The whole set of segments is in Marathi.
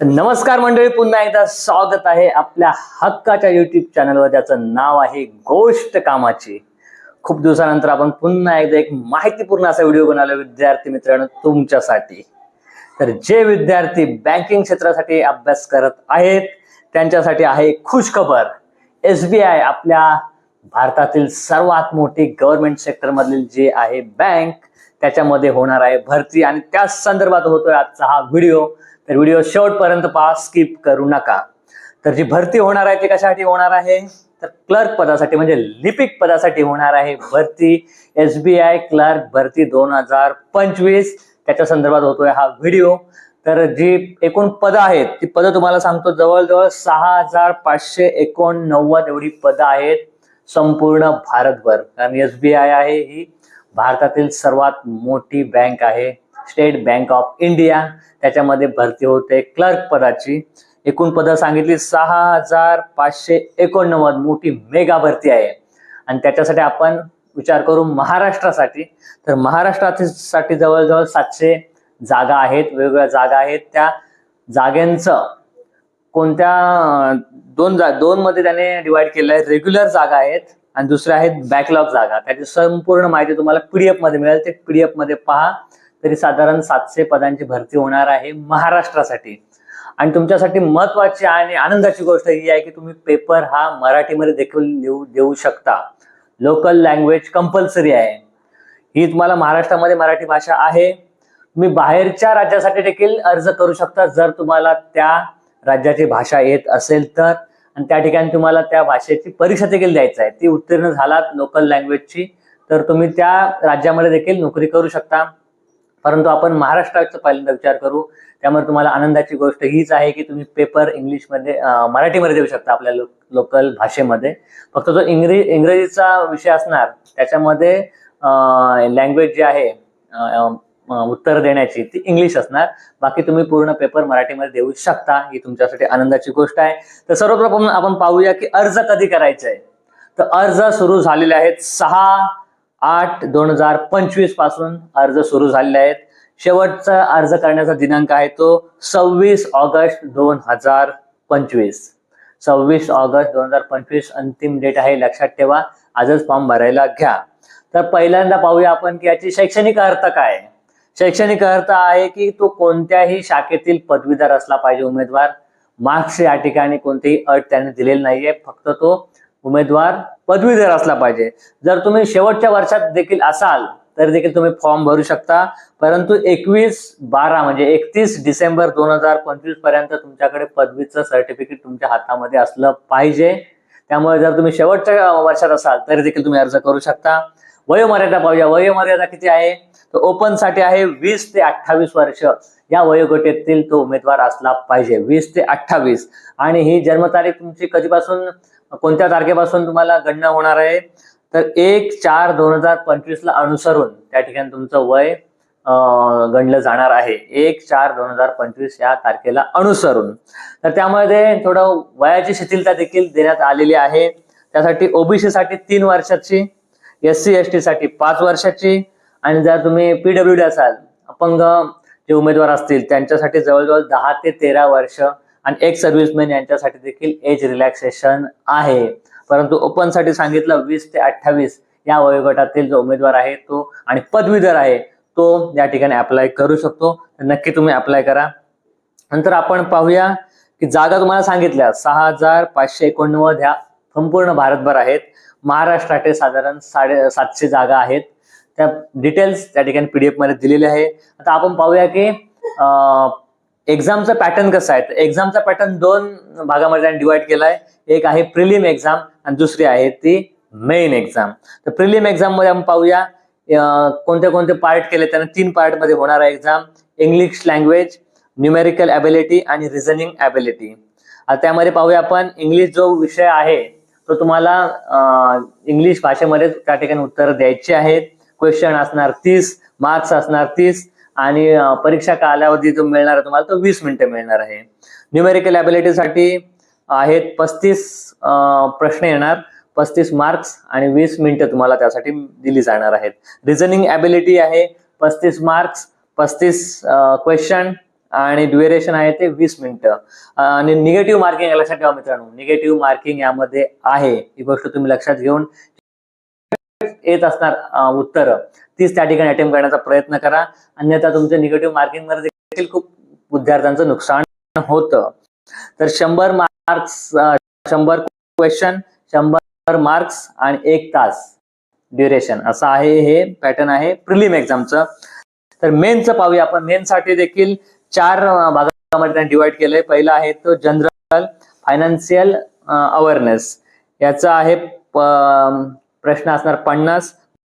नमस्कार मंडळी पुन्हा एकदा स्वागत आहे आपल्या हक्काच्या युट्यूब चॅनलवर ज्याचं नाव आहे गोष्ट कामाची. खूप दिवसानंतर आपण पुन्हा एकदा एक माहितीपूर्ण असा व्हिडिओ बनवला विद्यार्थी मित्रांनो तुमच्यासाठी. तर जे विद्यार्थी बँकिंग क्षेत्रासाठी अभ्यास करत आहेत त्यांच्यासाठी आहे खुशखबर. एस बी आय आपल्या भारतातील सर्वात मोठी गव्हर्नमेंट सेक्टर मधील जे आहे बँक त्याच्यामध्ये होणार आहे भरती. आणि त्याच संदर्भात होतोय आजचा हा व्हिडिओ. तर व्हिडिओ शेवटपर्यंत पहा स्किप करू नका. तर जी भरती होणार आहे ती कशासाठी होणार आहे? तर क्लर्क पदासाठी म्हणजे लिपिक पदासाठी होणार आहे भरती. एस बी आय क्लर्क भरती दोन हजार पंचवीस. त्याच्या संदर्भात होतोय हा व्हिडिओ. तर जी एकूण पदं आहेत ती पदं तुम्हाला सांगतो जवळजवळ सहा हजार पाचशे एकोणनव्वद एवढी पदं आहेत संपूर्ण भारतभर. कारण एस बी आय आहे ही भारतातील सर्वात मोठी बँक आहे स्टेट बँक ऑफ इंडिया. त्याच्यामध्ये भरती होते क्लर्क पदाची. एकूण पदं सांगितली सहा हजार पाचशे एकोणनव्वद मोठी मेगा भरती आहे. आणि त्याच्यासाठी आपण विचार करू महाराष्ट्रासाठी. तर महाराष्ट्रासाठी जवळजवळ सातशे जागा आहेत वेगवेगळ्या जागा आहेत. त्या जागांचं कोणत्या दोन जा दोनमध्ये त्याने डिवाईड केलं आहे. रेग्युलर जागा आहेत. आणि दुसऱ्या आहेत बॅकलॉग जागा. त्याची संपूर्ण माहिती तुम्हाला पीडीएफमध्ये मिळेल. ते पीडीएफमध्ये पहा. तरी साधारण सातशे पदांची भरती होणार आहे महाराष्ट्रासाठी. आणि तुमच्यासाठी महत्वाची आणि आनंदाची गोष्ट ही आहे की तुम्ही पेपर हा मराठीमध्ये देखील लिहू देऊ शकता. लोकल लँग्वेज कंपल्सरी आहे. ही तुम्हाला महाराष्ट्रामध्ये मराठी भाषा आहे. तुम्ही बाहेरच्या राज्यासाठी देखील अर्ज करू शकता. जर तुम्हाला त्या राज्याची भाषा येत असेल तर. आणि त्या ठिकाणी तुम्हाला त्या भाषेची परीक्षा देखील द्यायची आहे. ती उत्तीर्ण झालात लोकल लँग्वेजची तर तुम्ही त्या राज्यामध्ये देखील नोकरी करू शकता. परंतु आपण महाराष्ट्राचा पहिल्यांदा विचार करू. त्यामुळे तुम्हाला आनंदाची गोष्ट हीच आहे की तुम्ही पेपर इंग्लिशमध्ये मराठीमध्ये देऊ शकता आपल्या लो, लोकल भाषेमध्ये. फक्त जो इंग्रजी इंग्रजीचा विषय असणार त्याच्यामध्ये लँग्वेज जी आहे उत्तर देण्याची ती इंग्लिश असणार. बाकी तुम्ही पूर्ण पेपर मराठीमध्ये देऊ शकता. ही तुमच्यासाठी आनंदाची गोष्ट आहे. तर सर्वप्रथम आपण पाहूया की अर्ज कधी करायचा आहे? तर अर्ज सुरू झालेले आहेत सहा आठ दोन हजार पंचवीसपासून अर्ज सुरू झालेले आहेत. शेवटचा अर्ज करण्याचा दिनांक आहे तो सव्वीस ऑगस्ट दोन हजार पंचवीस. सव्वीस ऑगस्ट दोन हजार पंचवीस अंतिम डेट आहे. लक्षात ठेवा. आजच फॉर्म भरायला घ्या. तर पहिल्यांदा पाहूया आपण की याची शैक्षणिक अर्थ काय आहे? शैक्षणिक अर्थ आहे की तो कोणत्याही शाखेतील पदवीधर असला पाहिजे उमेदवार. मार्क्स या ठिकाणी कोणतीही अट त्याने दिलेली नाहीये. फक्त तो उमेदवार पदवीधर असला पाहिजे. जर तुम्ही शेवटच्या वर्षात देखील असाल तर देखील तुम्ही फॉर्म भरू शकता. परंतु एकवीस बारा म्हणजे एकतीस डिसेंबर दोन हजार पंचवीसपर्यंत तुमच्याकडे पदवीचं सर्टिफिकेट तुमच्या हातामध्ये असलं पाहिजे. त्यामुळे जर तुम्ही शेवटच्या वर्षात असाल तरी देखील तुम्ही अर्ज करू शकता. वयोमर्यादा पाहूया. वयोमर्यादा किती आहे? तर ओपनसाठी आहे वीस ते अठ्ठावीस वर्ष. या वयोगटातील तो उमेदवार असला पाहिजे. वीस ते अठ्ठावीस. आणि ही जन्मतारीख तुमची कधीपासून कोणत्या तारखेपासून तुम्हाला गणना होणार आहे? तर एक चार दोन हजार पंचवीस ला अनुसरून त्या ठिकाणी तुमचं वय गणलं जाणार आहे. एक चार दोन हजार पंचवीस या तारखेला अनुसरून. तर त्यामध्ये थोडं वयाची शिथिलता देखील देण्यात आलेली आहे. त्यासाठी ओबीसी साठी तीन वर्षाची एस सी एस टी साठी पाच वर्षाची. आणि जर तुम्ही पीडब्ल्यू डी असाल अपंग जे उमेदवार असतील त्यांच्यासाठी जवळजवळ दहा ते तेरा वर्ष. आणि एक सर्व्हिसमॅन यांच्यासाठी देखील एज रिलॅक्सेशन आहे. परंतु ओपनसाठी सांगितलं वीस ते अठ्ठावीस या वयोगटातील जो उमेदवार आहे तो आणि पदवीधर आहे तो या ठिकाणी अप्लाय करू शकतो. नक्की तुम्ही अप्लाय करा. नंतर आपण पाहूया की जागा तुम्हाला सांगितल्या सहा हजार पाचशे एकोणनव्वद ह्या संपूर्ण भारतभर आहेत. महाराष्ट्राचे साधारण साडे सातशे जागा आहेत. त्या डिटेल्स त्या ठिकाणी पीडीएफमध्ये दिलेले आहे. आता आपण पाहूया की एक्झामचं पॅटर्न कसं आहे? तर एक्झामचा पॅटर्न दोन भागामध्ये त्यांनी डिवाइड केला आहे एक आहे प्रिलिम एक्झाम आणि दुसरी आहे ती मेन एक्झाम तर प्रिलिम एक्झाममध्ये आपण पाहूया कोणते कोणते पार्ट केले त्याने? तीन पार्टमध्ये होणार आहे exam English language numerical ability आणि रिझनिंग ॲबिलिटी आता त्यामध्ये पाहूया आपण इंग्लिश जो विषय आहे तो तुम्हाला इंग्लिश भाषेमध्ये त्या ठिकाणी उत्तर द्यायचे आहेत. क्वेश्चन असणार तीस मार्क्स असणार तीस आणि परीक्षा कालावधी जो मिळणार आहे तुम्हाला तो वीस मिनिटं मिळणार आहे. न्यूमेरिकल ॲबिलिटीसाठी आहेत पस्तीस प्रश्न येणार. पस्तीस मार्क्स आणि वीस मिनिटं तुम्हाला त्यासाठी दिली जाणार आहेत. रिझनिंग ॲबिलिटी आहे पस्तीस मार्क्स पस्तीस क्वेश्चन आणि ड्युरेशन आहे ते वीस मिनिटं. आणि निगेटिव्ह मार्किंग लक्षात ठेवा मित्रांनो निगेटिव्ह मार्किंग यामध्ये आहे. ही गोष्ट तुम्ही लक्षात घेऊन येत असणार उत्तर. तीच त्या ठिकाणी अटेम्प्ट करण्याचा प्रयत्न करा. अन्यथा तुमच्या निगेटिव्ह मार्किंगमध्ये देखील खूप विद्यार्थ्यांचं नुकसान होतं. तर शंभर मार्क्स शंभर क्वेश्चन शंभर मार्क्स आणि एक तास ड्युरेशन असं आहे हे पॅटर्न आहे प्रिलिम एक्झामचं तर मेनचं पाहूया आपण. मेन साठी देखील चार भागामध्ये त्यांनी डिवाइड केलंय. पहिला आहे तो जनरल फायनान्शियल अवेअरनेस याचा आहे प्रश्न असणार पन्नास.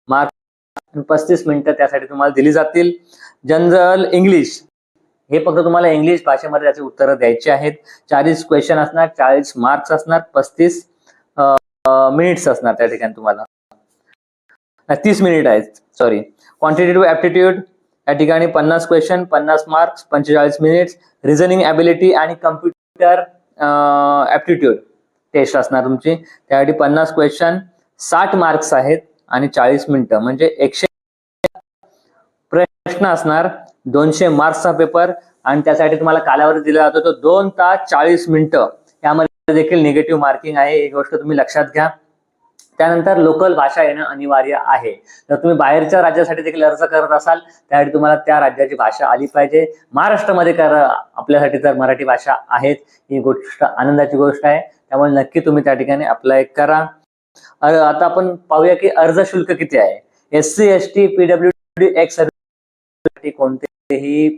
मार्क पस्तीस मिनिटं त्यासाठी तुम्हाला दिली जातील. जनरल इंग्लिश हे फक्त तुम्हाला इंग्लिश भाषेमध्ये त्याचे उत्तरं द्यायची आहेत. चाळीस क्वेश्चन असणार चाळीस मार्क्स असणार पस्तीस मिनिट्स असणार त्या ठिकाणी तुम्हाला. तीस मिनिट आहेत सॉरी क्वांटिटेटिव्ह ऍप्टिट्यूड या ठिकाणी पन्नास क्वेश्चन पन्नास मार्क्स पंचेचाळीस मिनिट्स रिझनिंग ॲबिलिटी आणि कम्प्युटर ऍप्टिट्यूड टेस्ट असणार तुमची. त्यासाठी पन्नास क्वेश्चन साठ मार्क्स आहेत आणि चाळीस मिनिटं. म्हणजे एकशे प्रश्न असणार दोनशे मार्क्सचा पेपर आणि त्यासाठी तुम्हाला कालावधी दिला जातो तो दोन तास चाळीस मिनिटं. यामध्ये देखील निगेटिव्ह मार्किंग आहे. ही गोष्ट तुम्ही लक्षात घ्या. त्यानंतर लोकल भाषा येणं अनिवार्य आहे. जर तुम्ही बाहेरच्या राज्यासाठी देखील अर्ज करत असाल त्यासाठी तुम्हाला त्या राज्याची भाषा आली पाहिजे. महाराष्ट्रामध्ये कर आपल्यासाठी तर मराठी भाषा आहेत ही गोष्ट आनंदाची गोष्ट आहे. त्यामुळे नक्की तुम्ही त्या ठिकाणी अप्लाय करा. आता आपण पाहूया की अर्ज शुल्क किती आहे? S C S T PW D ex कोणतेही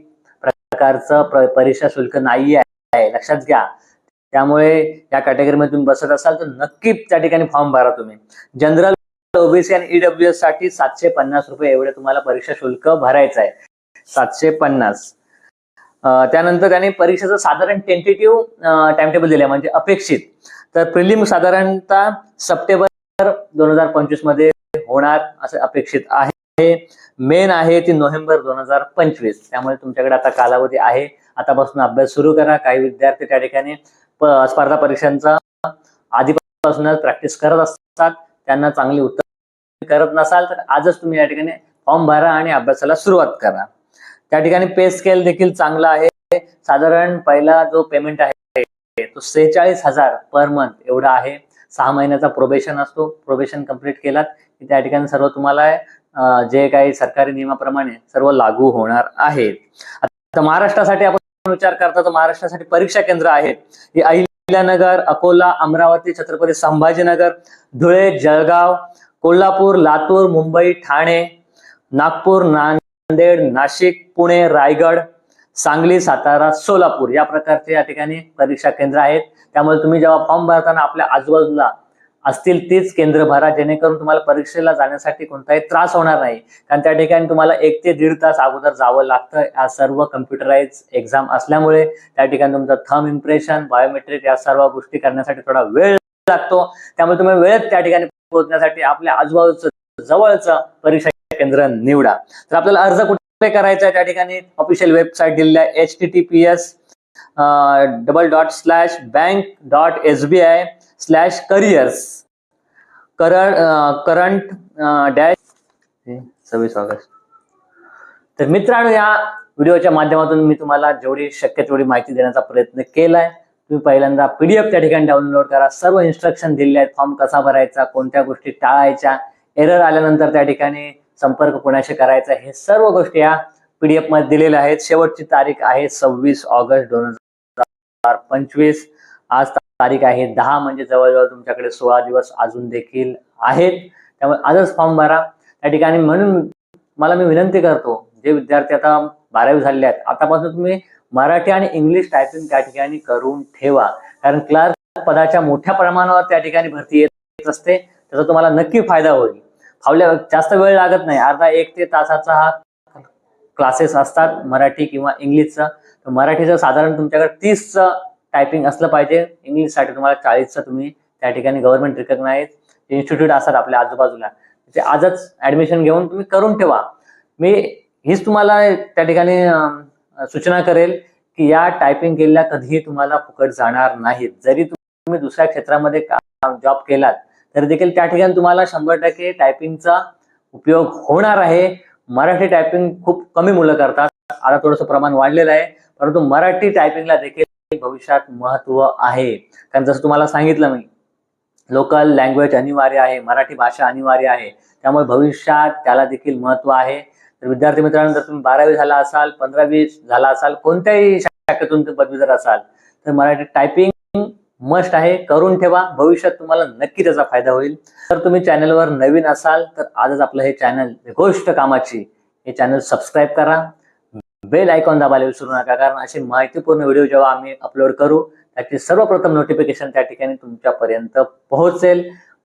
प्रकारचं परीक्षा शुल्क नाही आहे लक्षात घ्या. त्यामुळे या कॅटेगरीमध्ये तुम्ही बसत असाल तर नक्की त्या ठिकाणी फॉर्म भरा तुम्ही. जनरल ओबीसी आणि ईडब्ल्यूएससाठी सातशे पन्नास रुपये एवढे तुम्हाला परीक्षा शुल्क भरायचं आहे. सातशे पन्नास. त्यानंतर त्यांनी परीक्षेचं साधारण टेंटेटिव्ह टाइम टेबल दिले म्हणजे अपेक्षित. तर प्रिलिम साधारणतः सप्टेंबर दोन हजार पंचवीसमध्ये होणार असं अपेक्षित आहे. मेन आहे ती नोव्हेंबर दोन हजार पंचवीस. त्यामुळे तुमच्याकडे आता कालावधी आहे. आतापासून अभ्यास सुरू करा. काही विद्यार्थी त्या ठिकाणी स्पर्धा परीक्षांचा आधीपासूनच प्रॅक्टिस करत असतात. त्यांना चांगली उत्तर करत नसाल तर आजच तुम्ही या ठिकाणी फॉर्म भरा आणि अभ्यासाला सुरुवात करा. त्या ठिकाणी पे स्केल देखील चांगला आहे. साधारण पहिला जो पेमेंट आहे तो सेहेचाळीस हजार पर मंथ एवढा आहे. सहा महिन्याचा प्रोबेशन असतो. प्रोबेशन कंप्लीट केलात की त्या ठिकाणी सर्व तुम्हाला जे काही सरकारी नियमाप्रमाणे सर्व लागू होणार आहेत. आता महाराष्ट्रासाठी आपण विचार करता तर महाराष्ट्रासाठी परीक्षा केंद्र आहेत. ही अहिल्यानगर अकोला अमरावती छत्रपती संभाजीनगर धुळे जळगाव कोल्हापूर लातूर मुंबई ठाणे नागपूर नांदेड नाशिक पुणे रायगड सांगली सातारा सोलापूर या प्रकारचे या ठिकाणी परीक्षा केंद्र आहेत. त्यामुळे तुम्ही जेव्हा फॉर्म भरताना आपल्या आजूबाजूला असतील तीच केंद्र भरा जेणेकरून तुम्हाला परीक्षेला जाण्यासाठी कोणताही त्रास होणार नाही. कारण त्या ठिकाणी तुम्हाला एक ते दीड तास अगोदर जावं लागतं. या सर्व कम्प्युटराइज एक्झाम असल्यामुळे त्या ठिकाणी तुमचं थम इम्प्रेशन बायोमेट्रिक या सर्व गोष्टी करण्यासाठी थोडा वेळ लागतो. त्यामुळे तुम्ही वेळेत त्या ठिकाणी पोहोचण्यासाठी आपल्या आजूबाजूचं जवळचं परीक्षा केंद्र निवडा. तर आपल्याला अर्ज कुठे करायचा आहे त्या ठिकाणी? ऑफिशियल वेबसाईट दिलेली आहे H T T P S double dot slash bank dot S B I slash careers. Current current dash सव्वीस ऑगस्ट. तर मित्रांनो या व्हिडिओच्या माध्यमातून मी तुम्हाला जेवढी शक्य तेवढी माहिती देण्याचा प्रयत्न केलाय तुम्ही पहिल्यांदा पीडीएफ त्या ठिकाणी डाउनलोड करा. सर्व इन्स्ट्रक्शन दिलेले आहेत. फॉर्म कसा भरायचा कोणत्या गोष्टी टाळायच्या एरर आल्यानंतर त्या ठिकाणी संपर्क कोणाशी करायचा हे सर्व गोष्टी या पीडीएफमध्ये दिलेल्या आहेत. शेवटची तारीख आहे सव्वीस ऑगस्ट दोन हजार पंचवीस. आज तारीख आहे दहा म्हणजे जवळजवळ तुमच्याकडे सोळा दिवस अजून देखील आहेत. त्यामुळे आजच फॉर्म भरा. त्या ठिकाणी म्हणून मला मी विनंती करतो जे विद्यार्थी आता बारावी झालेले आहेत आतापासून तुम्ही मराठी आणि इंग्लिश टायपिंग त्या ठिकाणी करून ठेवा. कारण क्लार्क पदाच्या मोठ्या प्रमाणावर त्या ठिकाणी भरती येत असते त्याचा तुम्हाला नक्की फायदा होईल. फावल्या जास्त वेळ लागत नाही अर्धा एक ते तासाचा हा क्लासेस असतात मराठी किंवा इंग्लिशचा. तर मराठीचं साधारण तुमच्याकडे तीसचं टायपिंग असलं पाहिजे. इंग्लिशसाठी तुम्हाला चाळीसचं तुम्ही त्या ठिकाणी गव्हर्नमेंट रिकग्नाइज इन्स्टिट्यूट असतात आपल्या आजूबाजूला. ते आजच ऍडमिशन घेऊन तुम्ही करून ठेवा. मी हीच तुम्हाला त्या ठिकाणी सूचना करेल की या टायपिंग केलेल्या कधीही तुम्हाला फुकट जाणार नाहीत. जरी तुम्ही दुसऱ्या क्षेत्रामध्ये जॉब केलात तरी देखील त्या ठिकाणी तुम्हाला शंभर टक्के टायपिंगचा उपयोग होणार आहे. मराठी टायपिंग खूप कमी मुलं करतात. आता थोडंसं प्रमाण वाढलेलं आहे. परंतु मराठी टायपिंगला देखील भविष्यात महत्त्व आहे. कारण जसं तुम्हाला सांगितलं मी लोकल लँग्वेज अनिवार्य आहे मराठी भाषा अनिवार्य आहे. त्यामुळे भविष्यात त्याला देखील महत्त्व आहे. तर विद्यार्थी मित्रांनो जर तुम्ही बारावी झाला असाल पंधरावी झाला असाल कोणत्याही शाखेतून पदवी पदवीधर असाल तर मराठी टायपिंग मस्ट आहे. करून ठेवा. भविष्यात तुम्हाला नक्की त्याचा फायदा होईल. तर तुम्ही चॅनलवर नवीन असाल तर आजच आपलं हे चॅनल गोष्ट कामाची हे चॅनल सबस्क्राईब करा. बेल आयकॉन दाबायला विसरू नका कारण असे माहितीपूर्ण व्हिडिओ जेव्हा आम्ही अपलोड करू त्याची सर्वप्रथम नोटिफिकेशन त्या ठिकाणी तुमच्यापर्यंत पोहोचेल.